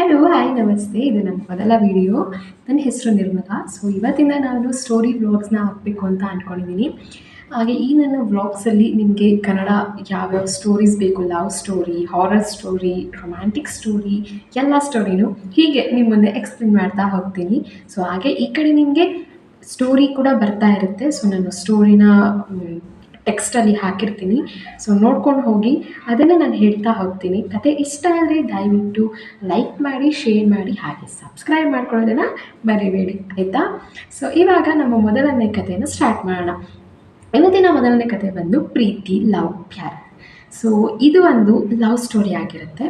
Hello hi ನಮಸ್ತೆ ಇದು ನನ್ನ ಮೊದಲ ವಿಡಿಯೋ ನನ್ನ ಹೆಸರು ನಿರ್ಮಲಾ. ಸೊ ಇವತ್ತಿಂದ ನಾನು ಸ್ಟೋರಿ ವ್ಲಾಗ್ಸ್ನ ಹಾಕಬೇಕು ಅಂತ ಅಂದ್ಕೊಂಡಿದ್ದೀನಿ ಹಾಗೆ ಈ ನನ್ನ ವ್ಲಾಗ್ಸಲ್ಲಿ ನಿಮಗೆ ಕನ್ನಡ ಯಾವ್ಯಾವ ಸ್ಟೋರೀಸ್ ಬೇಕು? Love story horror story romantic story ಎಲ್ಲ ಸ್ಟೋರಿನೂ ಹೀಗೆ ನಿಮ್ಮ ಮುಂದೆ ಎಕ್ಸ್ಪ್ಲೇನ್ ಮಾಡ್ತಾ ಹೋಗ್ತೀನಿ. ಸೊ ಹಾಗೆ ಈ ಕಡೆ ನಿಮಗೆ ಸ್ಟೋರಿ ಕೂಡ ಬರ್ತಾ ಇರುತ್ತೆ. ಸೊ ನಾನು ಸ್ಟೋರಿನ ಟೆಕ್ಸ್ಟಲ್ಲಿ ಹಾಕಿರ್ತೀನಿ. ಸೊ ನೋಡ್ಕೊಂಡು ಹೋಗಿ, ಅದನ್ನು ನಾನು ಹೇಳ್ತಾ ಹೋಗ್ತೀನಿ. ಕತೆ ಇಷ್ಟ ಆದರೆ ದಯವಿಟ್ಟು ಲೈಕ್ ಮಾಡಿ ಶೇರ್ ಮಾಡಿ, ಹಾಗೆ ಸಬ್ಸ್ಕ್ರೈಬ್ ಮಾಡ್ಕೊಳ್ಳೋದನ್ನು ಮರಿಬೇಡಿ, ಆಯಿತಾ? ಸೊ ಇವಾಗ ನಮ್ಮ ಮೊದಲನೇ ಕಥೆಯನ್ನು ಸ್ಟಾರ್ಟ್ ಮಾಡೋಣ. ಇವತ್ತಿನ ಮೊದಲನೇ ಕತೆ ಬಂದು ಪ್ರೀತಿ ಲವ್ ಪ್ಯಾರ್. ಸೊ ಇದು ಒಂದು ಲವ್ ಸ್ಟೋರಿ ಆಗಿರುತ್ತೆ.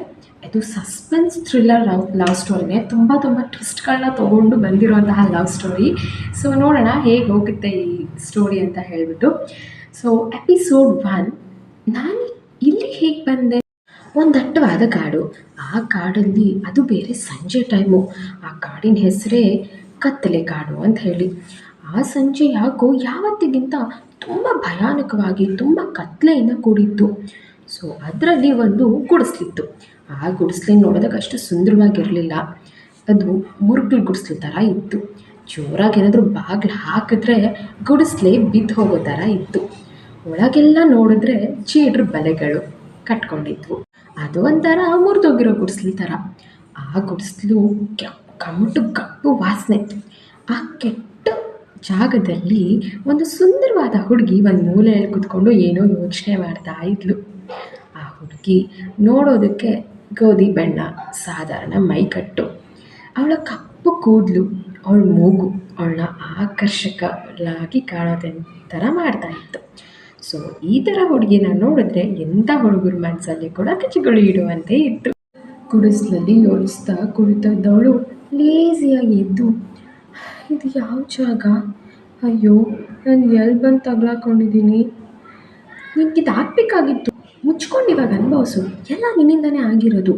ಇದು ಸಸ್ಪೆನ್ಸ್ ಥ್ರಿಲ್ಲರ್ ಲವ್ ಲವ್ ಸ್ಟೋರಿನೇ ತುಂಬ ತುಂಬ ಟ್ವಿಸ್ಟ್ಗಳನ್ನ ತೊಗೊಂಡು ಬಂದಿರುವಂತಹ ಲವ್ ಸ್ಟೋರಿ ಸೊ ನೋಡೋಣ ಹೇಗೆ ಹೋಗುತ್ತೆ ಈ ಸ್ಟೋರಿ ಅಂತ ಹೇಳಿಬಿಟ್ಟು. ಸೊ ಎಪಿಸೋಡ್ ಒನ್ ನಾನು ಇಲ್ಲಿ ಹೇಗೆ ಬಂದೆ? ಒಂದು ದಟ್ಟವಾದ ಕಾಡು. ಆ ಕಾಡಲ್ಲಿ ಅದು ಬೇರೆ ಸಂಜೆ ಟೈಮು ಆ ಕಾಡಿನ ಹೆಸರೇ ಕತ್ತಲೆ ಕಾಡು ಅಂತ ಹೇಳಿ. ಆ ಸಂಜೆ ಯಾಕೋ ಯಾವತ್ತಿಗಿಂತ ತುಂಬ ಭಯಾನಕವಾಗಿ, ತುಂಬ ಕತ್ತಲೆಯಿಂದ ಕೂಡಿತ್ತು. ಸೊ ಅದರಲ್ಲಿ ಒಂದು ಗುಡಿಸ್ಲಿತ್ತು. ಆ ಗುಡಿಸ್ಲಿ ನೋಡೋದಕ್ಕೆ ಅಷ್ಟು ಸುಂದರವಾಗಿರಲಿಲ್ಲ. ಅದು ಮುರುಗಲ್ ಗುಡಿಸ್ಲು ಥರ ಇತ್ತು. ಜೋರಾಗಿ ಏನಾದರೂ ಬಾಗಿಲು ಹಾಕಿದ್ರೆ ಗುಡಿಸ್ಲೆ ಬಿದ್ದು ಹೋಗೋ ಥರ ಇತ್ತು. ಒಳಗೆಲ್ಲ ನೋಡಿದ್ರೆ ಚೀಡ್ರ ಬಲೆಗಳು ಕಟ್ಕೊಂಡಿದ್ವು. ಅದು ಒಂಥರ ಮುರಿದೋಗಿರೋ ಗುಡಿಸ್ಲಿ ಥರ. ಆ ಗುಡಿಸ್ಲು ಕಮಟು ಕಪ್ಪು ವಾಸನೆ. ಆ ಕೆಟ್ಟ ಜಾಗದಲ್ಲಿ ಒಂದು ಸುಂದರವಾದ ಹುಡುಗಿ ಒಂದು ಮೂಲೆಯಲ್ಲಿ ಕೂತ್ಕೊಂಡು ಏನೋ ಯೋಚನೆ ಮಾಡ್ತಾ ಇದ್ಲು. ಆ ಹುಡುಗಿ ನೋಡೋದಕ್ಕೆ ಗೋಧಿ ಬಣ್ಣ, ಸಾಧಾರಣ ಮೈಕಟ್ಟು. ಅವಳ ಕಪ್ಪು ಕೂದಲು, ಅವಳ ಮೂಗು, ಅವಳನ್ನ ಆಕರ್ಷಕವಾಗಿ ಕಾಣೋದೆ ಥರ ಮಾಡ್ತಾ ಇತ್ತು. ಸೊ ಈ ಥರ ಹುಡುಗಿನ ನೋಡಿದ್ರೆ ಎಂಥ ಹುಡುಗರ ಮನಸ್ಸಲ್ಲಿ ಕೂಡ ಕಿಚಿಗಳು ಇಡುವಂತೆ ಇತ್ತು. ಗುಡಿಸ್ಲಲ್ಲಿ ಯೋಚಿಸ್ತಾ ಕುಳಿತದ್ದವಳು ಲೇಸಿಯಾಗಿ ಎದ್ದು, ಇದು ಯಾವ ಜಾಗ? ಅಯ್ಯೋ, ನಾನು ಎಲ್ಲಿ ಬಂದು ತಗ್ಲಾಕೊಂಡಿದ್ದೀನಿ? ನಿನಗೆ ಇದು ಹಾಕ್ಬೇಕಾಗಿತ್ತು ಮುಚ್ಕೊಂಡು ಇವಾಗ ಅನುಭವಿಸು. ಎಲ್ಲ ನಿನ್ನಿಂದನೇ ಆಗಿರೋದು.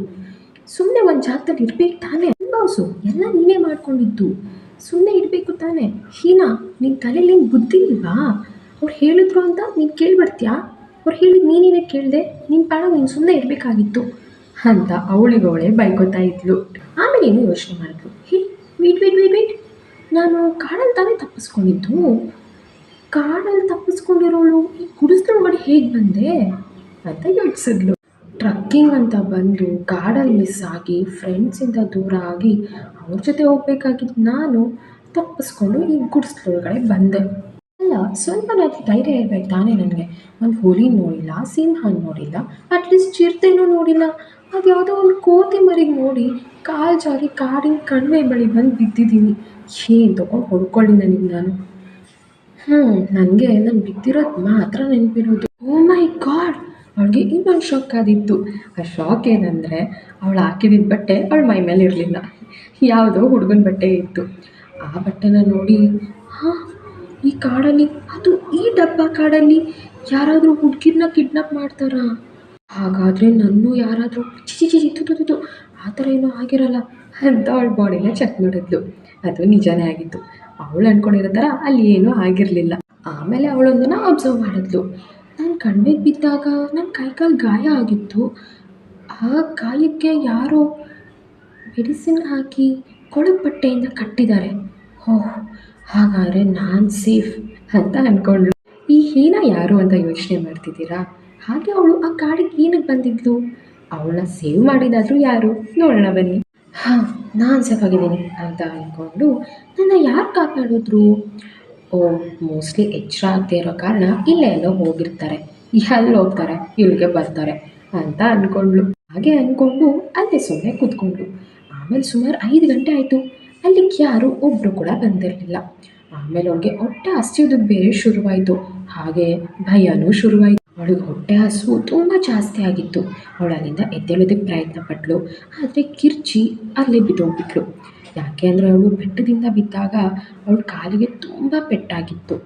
ಸುಮ್ಮನೆ ಒಂದು ಜಾಗದಲ್ಲಿ ಇರ್ಬೇಕು ತಾನೇ? ಅನುಭವಿಸು. ಎಲ್ಲ ನೀನೇ ಮಾಡ್ಕೊಂಡಿದ್ದು. ಸುಮ್ಮನೆ ಇರಬೇಕು ತಾನೇ. ಹೀನಾ ನಿನ್ನ ತಲೆಯಲ್ಲಿ ಬುದ್ಧಿ ಇಲ್ವಾ? ಅವ್ರು ಹೇಳಿದ್ರು ಅಂತ ನೀನು ಕೇಳಿಬಿಡ್ತೀಯಾ ಅವ್ರು ಹೇಳಿದ ನೀನೇನೇ ಕೇಳಿದೆ? ನಿನ್ನ ಪಾಡ ನೀನು ಸುಮ್ಮನೆ ಇರಬೇಕಾಗಿತ್ತು ಅಂತ ಅವಳಿಗವಳೆ ಬೈಕೋತಾ ಇದ್ಲು. ಆಮೇಲೆ ಏನು ಯೋಚನೆ ಮಾಡಿದ್ಲು. Hey wait wait wait wait ನಾನು ಕಾಡಲ್ಲಿ ತಾನೇ ತಪ್ಪಿಸ್ಕೊಂಡಿದ್ದು? ಕಾಡಲ್ಲಿ ತಪ್ಪಿಸ್ಕೊಂಡಿರೋಳು ಈ ಗುಡಿಸ್ಲೊಳಗಡೆ ಹೇಗೆ ಬಂದೆ ಅಂತ ಯೋಚಿಸಿದ್ಲು. ಟ್ರಕ್ಕಿಂಗ್ ಅಂತ ಬಂದು ಕಾಡಲ್ಲಿ ಮಿಸ್ ಆಗಿ ಫ್ರೆಂಡ್ಸಿಂದ ದೂರ ಆಗಿ ಅವ್ರ ಜೊತೆ ಹೋಗ್ಬೇಕಾಗಿದ್ದು ನಾನು ತಪ್ಪಿಸ್ಕೊಂಡು ಈ ಗುಡಿಸ್ಲೊಳಗಡೆ ಬಂದೆ. ಅಲ್ಲ, ಸ್ವಲ್ಪನಾದರೂ ಧೈರ್ಯ ಇರ್ಬೇಕು ತಾನೇ ನನಗೆ. ಒಂದು ಹುಲಿ ನೋಡಿಲ್ಲ, ಸಿಂಹನ ನೋಡಿಲ್ಲ ಅಟ್ಲೀಸ್ಟ್ ಚಿರತೆನೂ ನೋಡಿಲ್ಲ. ಅದು ಯಾವುದೋ ಒಂದು ಕೋತಿ ಮರಿಗೆ ನೋಡಿ ಕಾಲು ಜಾರಿ ಕಾಡಿನ ಕಣಿವೆ ಬಳಿ ಬಂದು ಬಿದ್ದಿದ್ದೀನಿ. ಏನು ತೊಗೊಂಡು ಹೊಡ್ಕೊಳ್ಳಿ ನನಗೆ ನಾನು. ಹ್ಞೂ ನನಗೆ ನಾನು ಬಿದ್ದಿರೋದು ಮಾತ್ರ ನೆನಪಿರೋದು. ಓ ಮೈ ಗಾಡ್ ಅವಳಿಗೆ ಇನ್ನೊಂದು ಶಾಕ್ ಆದಿತ್ತು. ಆ ಶಾಕ್ ಏನಂದರೆ, ಅವಳು ಹಾಕಿದ್ದ ಬಟ್ಟೆ ಅವಳ ಮೈ ಮೇಲೆ ಇರಲಿಲ್ಲ. ಯಾವುದೋ ಹುಡುಗನ ಬಟ್ಟೆ ಇತ್ತು. ಆ ಬಟ್ಟೆನ ನೋಡಿ, ಹಾಂ ಈ ಕಾಡಲ್ಲಿ, ಅದು ಈ ಡಬ್ಬ ಕಾಡಲ್ಲಿ ಯಾರಾದರೂ ಹುಡುಗಿರನ್ನ ಕಿಡ್ನಾಪ್ ಮಾಡ್ತಾರಾ? ಹಾಗಾದರೆ ನನ್ನೂ ಯಾರಾದರೂ ತುತು ತುತು ಆ ಥರ ಏನೂ ಆಗಿರಲ್ಲ. ಅಂತ ಅವಳ ಬಾಡಿನ ಚೆಕ್ ಮಾಡಿದ್ಲು. ಅದು ನಿಜನೇ ಆಗಿತ್ತು. ಅವಳು ಅಂದ್ಕೊಂಡಿರೋ ಥರ ಅಲ್ಲಿ ಏನೂ ಆಗಿರಲಿಲ್ಲ. ಆಮೇಲೆ ಅವಳೊಂದನ್ನು ಅಬ್ಸರ್ವ್ ಮಾಡಿದ್ಲು. ನಾನು ಕಣ್ಣಿಗೆ ಬಿದ್ದಾಗ ನನ್ನ ಕೈಕಾಲು ಗಾಯ ಆಗಿತ್ತು. ಆ ಗಾಯಕ್ಕೆ ಯಾರೋ ಮೆಡಿಸಿನ್ ಹಾಕಿ ಕೊಳಕು ಬಟ್ಟೆಯಿಂದ ಕಟ್ಟಿದ್ದಾರೆ. ಓಹ್ ಹಾಗಾದರೆ ನಾನು ಸೇಫ್ ಅಂತ ಅಂದ್ಕೊಂಡ್ಳು ಈ ಹೀನ ಯಾರು ಅಂತ ಯೋಚನೆ ಮಾಡ್ತಿದ್ದೀರಾ? ಹಾಗೆ ಅವಳು ಆ ಕಾಡಿಗೆ ಏನಕ್ಕೆ ಬಂದಿದ್ಲು? ಅವಳನ್ನ ಸೇವ್ ಮಾಡಿದಾದರೂ ಯಾರು? ನೋಡೋಣ ಬನ್ನಿ. ಹಾಂ, ನಾನು ಸೇಫ್ ಆಗಿದ್ದೀನಿ ಅಂತ ಅಂದ್ಕೊಂಡು ನನ್ನ ಯಾರು ಕಾಪಾಡಿದ್ರು? ಓ ಮೋಸ್ಟ್ಲಿ ಎಚ್ಚರ ಆಗದೆ ಇರೋ ಕಾರಣ ಇಲ್ಲೇ ಎಲ್ಲೋ ಹೋಗಿರ್ತಾರೆ. ಎಲ್ಲಿ ಹೋಗ್ತಾರೆ? ಇಲ್ಲಿಗೆ ಬರ್ತಾರೆ ಅಂತ ಅಂದ್ಕೊಂಡ್ಳು ಹಾಗೆ ಅಂದ್ಕೊಂಡು ಅಲ್ಲೇ ಸುಮ್ಮನೆ ಕೂತ್ಕೊಂಡ್ಳು. ಆಮೇಲೆ ಸುಮಾರು ಐದು ಗಂಟೆ ಆಯಿತು. ಅಲ್ಲಿಗೆ ಯಾರು ಒಬ್ಬರು ಕೂಡ ಬಂದಿರಲಿಲ್ಲ. ಆಮೇಲೆ ಅವಳಿಗೆ ಹೊಟ್ಟೆ ಹಸಿಯೋದಕ್ಕೆ ಬೇರೆ ಶುರುವಾಯಿತು. ಹಾಗೆ ಭಯನೂ ಶುರುವಾಯಿತು. ಅವಳಿಗೆ ಹೊಟ್ಟೆ ಹಸು ತುಂಬ ಜಾಸ್ತಿ ಆಗಿತ್ತು. ಅವಳು ಎದ್ದೇಳೋದಕ್ಕೆ ಪ್ರಯತ್ನ ಪಟ್ಟಳು ಆದರೆ ಕಿರ್ಚಿ ಅಲ್ಲೇ ಬಿದ್ದೋಗ್ಬಿಟ್ಲು. ಯಾಕೆ ಅಂದರೆ ಅವಳು ಬೆಟ್ಟದಿಂದ ಬಿದ್ದಾಗ ಅವಳ ಕಾಲಿಗೆ ತುಂಬ ಪೆಟ್ಟಾಗಿತ್ತು.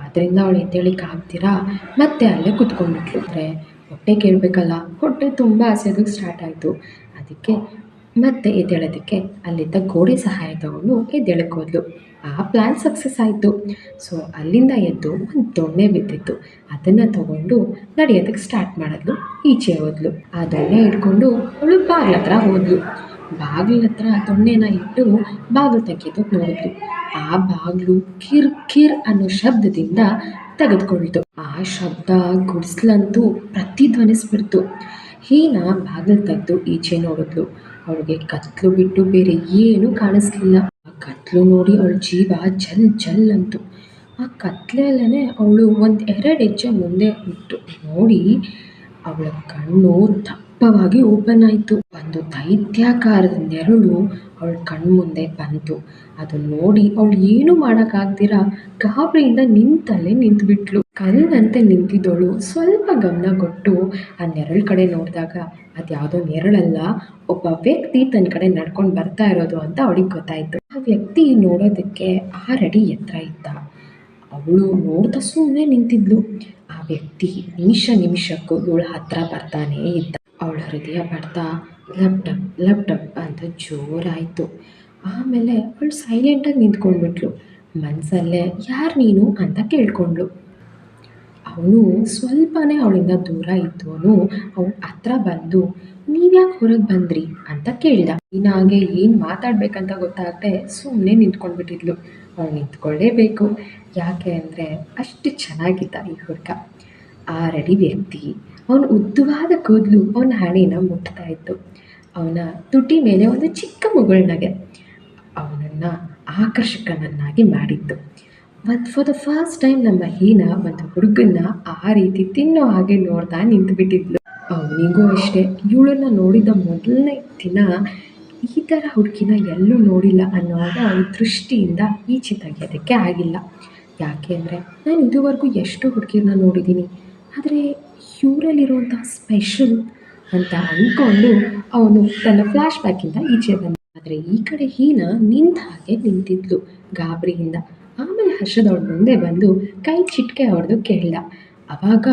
ಆದ್ದರಿಂದ ಅವಳು ಎದ್ದೇಳಿಕ್ಕೆ ಆಗ್ತೀರಾ? ಮತ್ತೆ ಅಲ್ಲೇ ಕುತ್ಕೊಂಡ್ಬಿಟ್ಲು. ಅಂದರೆ ಹೊಟ್ಟೆ ಕೇಳಬೇಕಲ್ಲ, ಹೊಟ್ಟೆ ತುಂಬ ಹಸಿಯೋದಕ್ಕೆ ಸ್ಟಾರ್ಟ್ ಆಯಿತು. ಅದಕ್ಕೆ ಮತ್ತೆ ಎದ್ದೇಳೋದಕ್ಕೆ ಅಲ್ಲಿದ್ದ ಗೋಡೆ ಸಹಾಯ ತಗೊಂಡು ಎದ್ದೇಳಕ್ಕೆ ಹೋದ್ಲು ಆ ಪ್ಲ್ಯಾನ್ ಸಕ್ಸಸ್ ಆಯಿತು. ಸೊ ಅಲ್ಲಿಂದ ಎದ್ದು ಒಂದು ದೊಣ್ಣೆ ಬಿದ್ದಿತ್ತು. ಅದನ್ನು ತಗೊಂಡು ನಡೆಯೋದಕ್ಕೆ ಸ್ಟಾರ್ಟ್ ಮಾಡಿದ್ಲು. ಈಚೆ ಹೋದ್ಲು. ಆ ದೊಣ್ಣೆ ಇಟ್ಕೊಂಡು ಅವಳು ಬಾಗ್ಲ ಹತ್ರ ಹೋದ್ಲು. ಬಾಗಿಲ ಹತ್ರ ದೊಣ್ಣೆನ ಇಟ್ಟು ಬಾಗಿಲು ತೆಗೆಯೋದಕ್ಕೆ ನೋಡಿದ್ಲು. ಆ ಬಾಗಿಲು ಕಿರ್ ಕಿರ್ ಅನ್ನೋ ಶಬ್ದದಿಂದ ತೆಗೆದುಕೊಳ್ತು. ಆ ಶಬ್ದ ಗುಡಿಸ್ಲಂತೂ ಪ್ರತಿಧ್ವನಿಸ್ಬಿಡ್ತು. ಹೀನ ಬಾಗಿಲು ತೆಗೆದು ಈಚೆ ನೋಡಿದ್ಲು. ಅವಳಿಗೆ ಕತ್ಲು ಬಿಟ್ಟು ಬೇರೆ ಏನೂ ಕಾಣಿಸ್ಲಿಲ್ಲ. ಆ ಕತ್ಲು ನೋಡಿ ಅವಳ ಜೀವ ಜಲ್ ಜಲ್ ಅಂತು. ಆ ಕತ್ಲಲ್ಲೇ ಅವಳು ಒಂದು ಎರಡು ಹೆಜ್ಜೆ ಮುಂದೆ ಇಟ್ಟು ನೋಡಿ ಅವಳ ಕಣ್ಣು ದಪ್ಪವಾಗಿ ಓಪನ್ ಆಯಿತು ಒಂದು ದೈತ್ಯಾಕಾರದ ನೆರಳು ಅವಳ ಕಣ್ಮುಂದೆ ಬಂತು. ಅದು ನೋಡಿ ಅವಳು ಏನು ಮಾಡೋಕ್ಕಾಗ್ದಿರ? ಗಾಬರಿಯಿಂದ ನಿಂತಲ್ಲೇ ನಿಂತುಬಿಟ್ಲು. ಕಲ್ಲಂತೆ ನಿಂತಿದ್ದವಳು ಸ್ವಲ್ಪ ಗಮನ ಕೊಟ್ಟು ಆ ನೆರಳು ಕಡೆ ನೋಡಿದಾಗ ಅದು ಯಾವುದೋ ನೆರಳಲ್ಲ. ಒಬ್ಬ ವ್ಯಕ್ತಿ ತನ್ನ ಕಡೆ ನಡ್ಕೊಂಡು ಬರ್ತಾ ಇರೋದು ಅಂತ ಅವಳಿಗೆ ಗೊತ್ತಾಯಿತು. ಆ ವ್ಯಕ್ತಿ ನೋಡೋದಕ್ಕೆ ಆರಡಿ ಎತ್ತರ ಇದ್ದ. ಅವಳು ನೋಡ್ತಾ ಸುಮ್ಮನೆ ನಿಂತಿದ್ಲು. ಆ ವ್ಯಕ್ತಿ ನಿಮಿಷ ನಿಮಿಷಕ್ಕೂ ಇವಳ ಹತ್ರ ಬರ್ತಾನೇ ಇದ್ದ. ಅವಳ ಹೃದಯ ಬಡ್ತ ಲಪ್ ಡಪ್, ಲಪ್ ಅಂತ ಜೋರಾಯಿತು. ಆಮೇಲೆ ಅವಳು ಸೈಲೆಂಟಾಗಿ ನಿಂತ್ಕೊಂಡ್ಬಿಟ್ಲು. ಮನಸಲ್ಲೇ, ಯಾರು ನೀನು? ಅಂತ ಕೇಳ್ಕೊಂಡ್ಳು. ಅವನು ಸ್ವಲ್ಪನೇ ಅವಳಿಂದ ದೂರ ಇದ್ದವನು ಅವಳ ಹತ್ರ ಬಂದು, ನೀವ್ಯಾಕೆ ಹೊರಗೆ ಬಂದ್ರಿ? ಅಂತ ಕೇಳಿದ. ನೀನು ಹಾಗೆ ಏನು ಮಾತಾಡಬೇಕಂತ ಗೊತ್ತಾಗದೆ ಸುಮ್ಮನೆ ನಿಂತ್ಕೊಂಡ್ಬಿಟ್ಟಿದ್ಲು. ಅವಳು ನಿಂತ್ಕೊಳ್ಳೇಬೇಕು. ಯಾಕೆ ಅಂದರೆ ಅಷ್ಟು ಚೆನ್ನಾಗಿದ್ದ ಈ ಹುಡುಗ. ಆ ರೆಡಿ ವ್ಯಕ್ತಿ. ಅವನ ಉದ್ದವಾದ ಕೂದಲು ಅವನ ಹಣೆನ ಮುಟ್ತಾ ಇತ್ತು. ಅವನ ತುಟಿ ಮೇಲೆ ಒಂದು ಚಿಕ್ಕ ಮುಗುಳ್ನಗೆ ಅವನನ್ನು ಆಕರ್ಷಕನನ್ನಾಗಿ ಮಾಡಿತ್ತು. ಮತ್ತು ಫಾರ್ ದ ಫಸ್ಟ್ ಟೈಮ್ ನಮ್ಮ ಹೀನ ಒಂದು ಹುಡುಗನ್ನ ಆ ರೀತಿ ತಿನ್ನೋ ಹಾಗೆ ನೋಡ್ತಾ ನಿಂತುಬಿಟ್ಟಿದ್ಲು. ಅವನಿಗೂ ಅಷ್ಟೇ, ಇವಳನ್ನು ನೋಡಿದ ಮೊದಲನೇ ದಿನ ಈ ಥರ ಹುಡುಗಿನ ಎಲ್ಲೂ ನೋಡಿಲ್ಲ ಅನ್ನೋವಾಗ ಅವನ ದೃಷ್ಟಿಯಿಂದ ಈಚೆ ತೆಗೆಯೋದಕ್ಕೆ ಆಗಿಲ್ಲ. ಯಾಕೆ ಅಂದರೆ, ನಾನು ಇದುವರೆಗೂ ಎಷ್ಟು ಹುಡುಗಿರನ್ನ ನೋಡಿದ್ದೀನಿ. ಆದರೆ ಇವರಲ್ಲಿರುವಂಥ ಸ್ಪೆಷಲ್ ಅಂತ ಅಂದ್ಕೊಂಡು ಅವನು ತನ್ನ ಫ್ಲ್ಯಾಶ್ ಬ್ಯಾಕಿಂದ ಈಚೆ ಬಂದ. ಆದರೆ ಈ ಕಡೆ ಹೀನ ನಿಂತ ಹಾಗೆ ನಿಂತಿದ್ಲು. ಗಾಬರಿಯಿಂದ. ಆಮೇಲೆ ಹರ್ಷದವಳ ಮುಂದೆ ಬಂದು ಕೈ ಚಿಟ್ಕೆ ಹೊಡೆದು ಕೇಳ್ದ. ಅವಾಗ,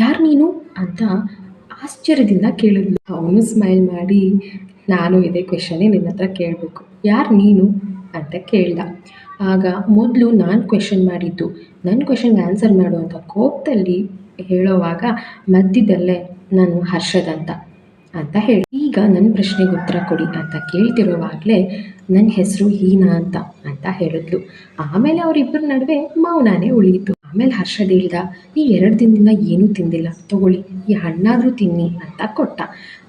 ಯಾರು ನೀನು? ಅಂತ ಆಶ್ಚರ್ಯದಿಂದ ಕೇಳಿದ್ಲು. ಅವನು ಸ್ಮೈಲ್ ಮಾಡಿ, ನಾನು ಇದೇ ಕ್ವೆಶನ್ನೇ ನಿನ್ನ ಹತ್ರ ಕೇಳಬೇಕು. ಯಾರು ನೀನು? ಅಂತ ಕೇಳ್ದ. ಆಗ ಮೊದಲು ನಾನು ಕ್ವೆಶನ್ ಮಾಡಿದ್ದು. ನನ್ನ ಕ್ವೆಶನ್ಗೆ ಆನ್ಸರ್ ಮಾಡುವಂಥ ಕೋಪದಲ್ಲಿ ಹೇಳೋವಾಗ ಮಧ್ಯದಲ್ಲೇ ನಾನು ಹರ್ಷದ್ ಅಂತ ಅಂತ ಹೇಳಿ. ಈಗ ನನ್ನ ಪ್ರಶ್ನೆಗೆ ಉತ್ತರ ಕೊಡಿ ಅಂತ ಕೇಳ್ತಿರುವಾಗಲೇ ನನ್ನ ಹೆಸರು ಹೀನಾ ಅಂತ ಅಂತ ಹೇಳಿದ್ಲು. ಆಮೇಲೆ ಅವರಿಬ್ಬರ ನಡುವೆ ಮೌನಾನೇ ಉಳಿಯಿತು. ಆಮೇಲೆ ಹರ್ಷದ್ ಹೇಳ್ದ, ಈ ಎರಡು ದಿನದಿಂದ ಏನೂ ತಿಂದಿಲ್ಲ. ತಗೊಳ್ಳಿ, ಈ ಹಣ್ಣಾದರೂ ತಿನ್ನಿ ಅಂತ ಕೊಟ್ಟ.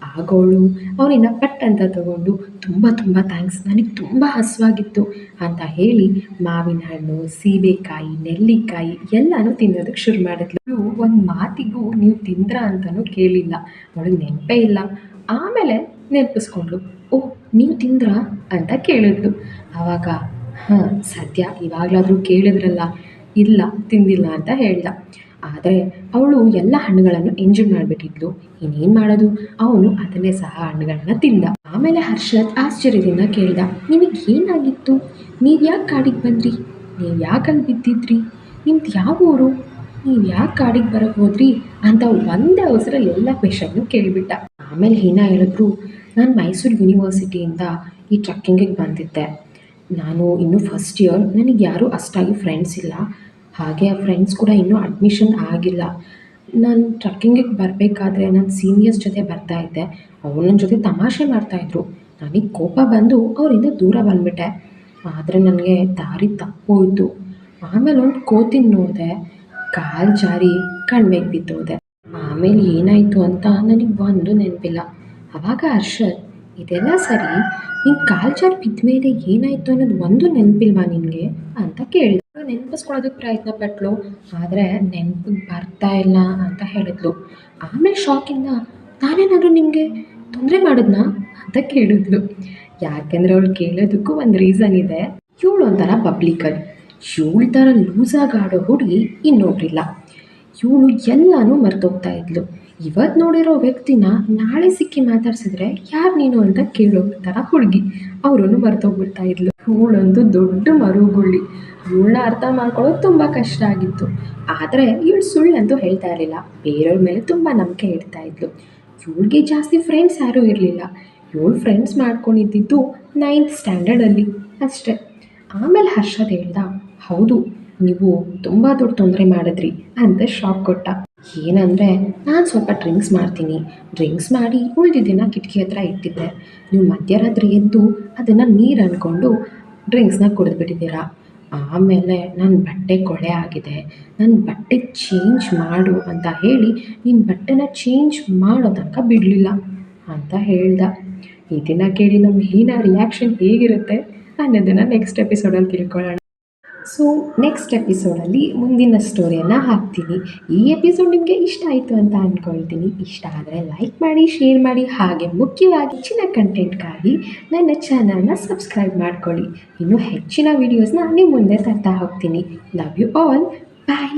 ಆಗೋಳು ಅವನಿಂದ ಪಟ್ ಅಂತ ತಗೊಂಡು, ತುಂಬ ತುಂಬ ಥ್ಯಾಂಕ್ಸ್ ನನಗೆ ತುಂಬ ಹಸುವಾಗಿತ್ತು ಅಂತ ಹೇಳಿ, ಮಾವಿನ ಹಣ್ಣು, ಸೀಬೆಕಾಯಿ, ನೆಲ್ಲಿಕಾಯಿ ಎಲ್ಲನೂ ತಿನ್ನೋದಕ್ಕೆ ಶುರು ಮಾಡಿದ್ಲು. ಒಂದು ಮಾತಿಗೂ ನೀವು ತಿಂದ್ರ ಅಂತಲೂ ಕೇಳಿಲ್ಲ. ಅವಳಿಗೆ ನೆನಪೇ ಇಲ್ಲ. ಆಮೇಲೆ ನೆನಪಿಸ್ಕೊಂಡ್ಳು ಓ ನೀವು ತಿಂದ್ರಾ? ಅಂತ ಕೇಳಿದ್ಲು ಆವಾಗ ಹಾಂ, ಸದ್ಯ ಇವಾಗಲಾದರೂ ಕೇಳಿದ್ರಲ್ಲ. ಇಲ್ಲ, ತಿಂದಿಲ್ಲ ಅಂತ ಹೇಳ್ದ. ಆದರೆ ಅವಳು ಎಲ್ಲ ಹಣ್ಣುಗಳನ್ನು ಎಂಜಾಯ್ ಮಾಡಿಬಿಟ್ಟಿದ್ಲು. ಇನ್ನೇನು ಮಾಡೋದು? ಅವನು ಅದನ್ನೇ ಸಹ ಹಣ್ಣುಗಳನ್ನ ತಿಂದ. ಆಮೇಲೆ ಹರ್ಷತ್ ಆಶ್ಚರ್ಯದಿಂದ ಕೇಳ್ದ ನಿಮಗೆ ಏನಾಗಿತ್ತು ನೀವು ಯಾಕೆ ಕಾಡಿಗೆ ಬಂದ್ರಿ? ನೀವು ಯಾಕೆ ಅಲ್ಲಿ ಬಿದ್ದಿದ್ರಿ? ನಿಮ್ದು ಯಾವ ಊರು? ನೀವು ಯಾಕೆ ಕಾಡಿಗೆ ಬರೋಕ್ಕೆ ಹೋದ್ರಿ? ಅಂತ ಒಂದೇ ಅವಸರ ಎಲ್ಲ ಕ್ವೆಶನ್ನು ಕೇಳಿಬಿಟ್ಟ. ಆಮೇಲೆ ಹೀನಾ ಹೇಳಿದ್ರು, ನಾನು ಮೈಸೂರು ಯೂನಿವರ್ಸಿಟಿಯಿಂದ ಈ ಟ್ರಕ್ಕಿಂಗಿಗೆ ಬಂದಿದ್ದೆ. ನಾನು ಇನ್ನೂ ಫಸ್ಟ್ ಇಯರ್ ನನಗೆ ಯಾರೂ ಅಷ್ಟಾಗಿ ಫ್ರೆಂಡ್ಸ್ ಇಲ್ಲ. ಹಾಗೆ ಆ ಫ್ರೆಂಡ್ಸ್ ಕೂಡ ಇನ್ನೂ ಅಡ್ಮಿಷನ್ ಆಗಿಲ್ಲ. ನಾನು ಟ್ರಕ್ಕಿಂಗಿಗೆ ಬರಬೇಕಾದ್ರೆ ನನ್ನ ಸೀನಿಯರ್ಸ್ ಜೊತೆ ಬರ್ತಾ ಇದ್ದೆ. ಅವ್ರು ನನ್ನ ಜೊತೆ ತಮಾಷೆ ಮಾಡ್ತಾಯಿದ್ರು ನನಗೆ ಕೋಪ ಬಂದು ಅವರಿಂದ ದೂರ ಬಂದ್ಬಿಟ್ಟೆ. ಆದರೆ ನನಗೆ ದಾರಿ ತಪ್ಪೋಯಿತು ಆಮೇಲೆ ಒಂದು ಕೋತಿನ ನೋಡಿದೆ. ಕಾಲು ಜಾರಿ ಕಣ್ಮೆಗೆ ಬಿದ್ದೋದೆ. ಆಮೇಲೆ ಏನಾಯಿತು ಅಂತ ನನಗೆ ಒಂದು ನೆನಪಿಲ್ಲ. ಅವಾಗ ಹರ್ಷದ್ ಇದೆಲ್ಲ ಸರಿ ನಿನ್ ಕಾಲು ಜಾರಿ ಬಿದ್ದ ಮೇಲೆ ಏನಾಯಿತು ಅನ್ನೋದು ಒಂದು ನೆನಪಿಲ್ವಾ ನಿನಗೆ ಅಂತ ಕೇಳಿದ್ರು ನೆನಪಿಸ್ಕೊಳ್ಳೋದಕ್ಕೆ ಪ್ರಯತ್ನ ಪಟ್ಲು, ಆದರೆ ನೆನ್ಪು ಬರ್ತಾ ಇಲ್ಲ ಅಂತ ಹೇಳಿದ್ಲು. ಆಮೇಲೆ ಶಾಕಿಂದ, ನಾನೇನಾದರೂ ನಿಮಗೆ ತೊಂದರೆ ಮಾಡಿದ್ನಾ? ಅಂತ ಕೇಳಿದ್ಲು. ಯಾಕೆಂದರೆ ಅವಳು ಕೇಳೋದಕ್ಕೂ ಒಂದು ರೀಸನ್ ಇದೆ. ಇವಳು ಒಂಥರ ಪಬ್ಲಿಕಲ್ ಇವಳ ಥರ ಲೂಸಾಗಿ ಆಡೋ ಹುಡುಗಿ ಇನ್ನೊಬ್ರಿಲ್ಲ. ಇವಳು ಎಲ್ಲನೂ ಮರ್ತೋಗ್ತಾ ಇದ್ಲು. ಇವತ್ತು ನೋಡಿರೋ ವ್ಯಕ್ತಿನ ನಾಳೆ ಸಿಕ್ಕಿ ಮಾತಾಡ್ಸಿದ್ರೆ ಯಾರು ನೀನು ಅಂತ ಕೇಳೋ ಥರ ಹುಡುಗಿ. ಅವರನ್ನು ಮರ್ತೋಗ್ಬಿಡ್ತಾ ಇದ್ಲು. ಇವಳೊಂದು ದೊಡ್ಡ ಮರುಗುಳ್ಳಿ. ಇವಳನ್ನ ಅರ್ಥ ಮಾಡ್ಕೊಳ್ಳೋದು ತುಂಬ ಕಷ್ಟ ಆಗಿತ್ತು. ಆದರೆ ಇವಳು ಸುಳ್ಳಂತೂ ಹೇಳ್ತಾ ಇರಲಿಲ್ಲ. ಬೇರೆಯವ್ರ ಮೇಲೆ ತುಂಬ ನಂಬಿಕೆ ಇಡ್ತಾ ಇದ್ಲು. ಇವಳಿಗೆ ಜಾಸ್ತಿ ಫ್ರೆಂಡ್ಸ್ ಯಾರೂ ಇರಲಿಲ್ಲ. ಇವಳು ಫ್ರೆಂಡ್ಸ್ ಮಾಡ್ಕೊಂಡಿದ್ದಿದ್ದು ನೈನ್ತ್ ಸ್ಟ್ಯಾಂಡರ್ಡಲ್ಲಿ ಅಷ್ಟೇ. ಆಮೇಲೆ ಹರ್ಷದ ಹೇಳ್ದ, ಹೌದು, ನೀವು ತುಂಬ ದೊಡ್ಡ ತೊಂದರೆ ಮಾಡಿದ್ರಿ ಅಂತ ಶಾಕ್ ಕೊಟ್ಟ. ಏನಂದರೆ, ನಾನು ಸ್ವಲ್ಪ ಡ್ರಿಂಕ್ಸ್ ಮಾಡ್ತೀನಿ. ಡ್ರಿಂಕ್ಸ್ ಮಾಡಿ ಉಳಿದಿದ್ದನ್ನು ಕಿಟಕಿ ಹತ್ರ ಇಟ್ಟಿದ್ದೆ. ನೀವು ಮಧ್ಯರಾತ್ರಿ ಎದ್ದು ಅದನ್ನು ನೀರು ಅಂದ್ಕೊಂಡು ಡ್ರಿಂಕ್ಸ್ನ ಕುಡಿದ್ಬಿಟ್ಟಿದ್ದೀರಾ? ಆಮೇಲೆ ನನ್ನ ಬಟ್ಟೆ ಕೊಳೆ ಆಗಿದೆ. ನನ್ನ ಬಟ್ಟೆ ಚೇಂಜ್ ಮಾಡು ಅಂತ ಹೇಳಿ ನಿಮ್ಮ ಬಟ್ಟೆನ ಚೇಂಜ್ ಮಾಡೋ ತನಕ ಬಿಡಲಿಲ್ಲ ಅಂತ ಹೇಳ್ದ. ಇದನ್ನು ಕೇಳಿ ನಮ್ಮ ಹೀನಾ ರಿಯಾಕ್ಷನ್ ಹೇಗಿರುತ್ತೆ ಅನ್ನೋದನ್ನು ನೆಕ್ಸ್ಟ್ ಎಪಿಸೋಡಲ್ಲಿ ತಿಳ್ಕೊಳ್ಳೋಣ. ಸೊ ನೆಕ್ಸ್ಟ್ ಎಪಿಸೋಡಲ್ಲಿ ಮುಂದಿನ ಸ್ಟೋರಿಯನ್ನು ಹಾಕ್ತೀನಿ. ಈ ಎಪಿಸೋಡ್ ನಿಮಗೆ ಇಷ್ಟ ಆಯಿತು ಅಂತ ಅಂದ್ಕೊಳ್ತೀನಿ ಇಷ್ಟ ಆದರೆ ಲೈಕ್ ಮಾಡಿ ಶೇರ್ ಮಾಡಿ, ಹಾಗೆ ಮುಖ್ಯವಾಗಿ ಹೆಚ್ಚಿನ ಕಂಟೆಂಟ್ಗಾಗಿ ನನ್ನ ಚಾನಲ್ನ ಸಬ್ಸ್ಕ್ರೈಬ್ ಮಾಡ್ಕೊಳ್ಳಿ. ಇನ್ನೂ ಹೆಚ್ಚಿನ ವೀಡಿಯೋಸ್ನ ನಿಮ್ಮ ಮುಂದೆ ತರ್ತಾ ಹೋಗ್ತೀನಿ. Love you all bye